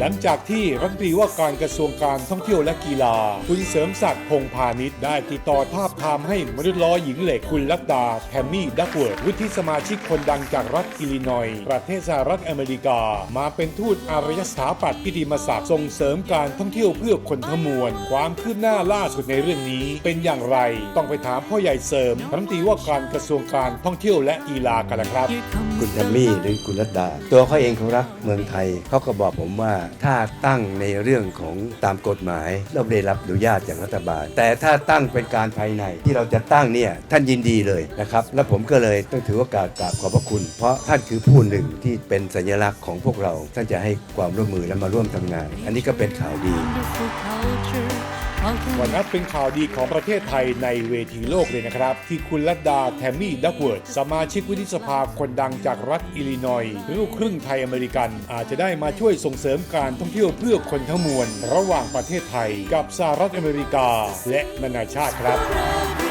หลังจากที่รัฐมนตรีว่าการกระทรวงการท่องเที่ยวและกีฬา คุณเสริมศักดิ์พงพาณิชย์ได้ติดต่อทาบทามให้มนุษย์ล้อหญิงเหล็กคุณลัดดาแทมมี่ดักเวิร์ดวุฒิสมาชิกคนดังจากรัฐอิลลินอยประเทศสหรัฐอเมริกา มาเป็นทูตอารยสถาปัตย์พิธีมศักดิ์ส่งเสริมการท่องเที่ยวเพื่อคนทั้งมวล ความคืบหน้าล่าสุดในเรื่องนี้ เป็นอย่างไรต้องไปถามพ่อใหญ่เสริมรัฐมนตรีว่าการกระทรวงการท่องเที่ยวและกีฬากันละครับ คุณแทมมี่หรือคุณรัตดา ตัวเขาเองเขารักเมืองไทยเขาก็บอกผมว่าถ้าตั้งในเรื่องของตามกฎหมายเราได้รับอนุญาตจากรัฐบาล แต่ถ้าตั้งเป็นการภายในที่เราจะตั้งเนี่ยท่านยินดีเลยนะครับ และผมก็เลยต้องถือโอกาสกราบขอบพระคุณ เพราะท่านคือผู้หนึ่งที่เป็นสัญลักษณ์ของพวกเรา ท่านจะให้ความร่วมมือและมาร่วมทำงาน อันนี้ก็เป็นข่าวดี วันนั้นเป็นข่าวดีของประเทศไทยในเวทีโลกเลยนะครับ ที่คุณลัดดาแทมมี่ดักเวิร์ดสมาชิกวุฒิสภาคนดังจากรัฐอิลลินอยลูกครึ่งไทยอเมริกัน อาจจะได้มาช่วยส่งเสริมการท่องเที่ยวเพื่อคนทั้งมวล ระหว่างประเทศไทยกับสหรัฐอเมริกา และนานาชาติครับ